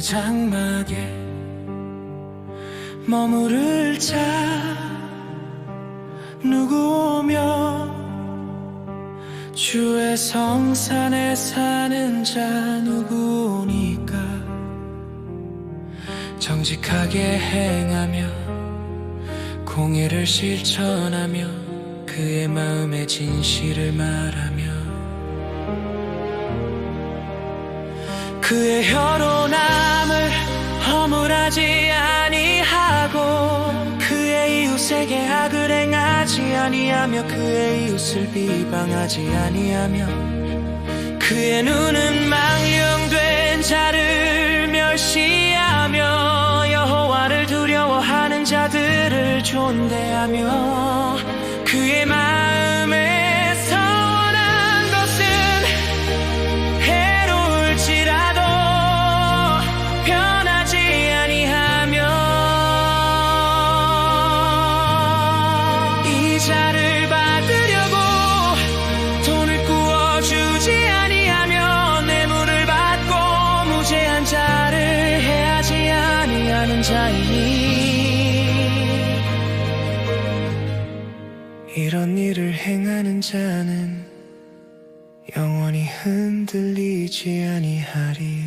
장막에 머무를 자 누구 오며 주의 성산에 사는 자 누구니까? 정직하게 행하며 공의를 실천하며 그의 마음의 진실을 말하며 그의 혀로 허물 하지 아니하고 그의 이웃에게 악을 행하지 아니하며 그의 이웃을 비방하지 아니하며 그의 눈은 망령된 자를 멸시하며 여호와를 두려워하는 자들을 존대하며 이 자를 받으려고 돈을 구워주지 아니하며 뇌물을 받고 무죄한 자를 해하지 아니하는 자이니 이런 일을 행하는 자는 영원히 흔들리지 아니하리다.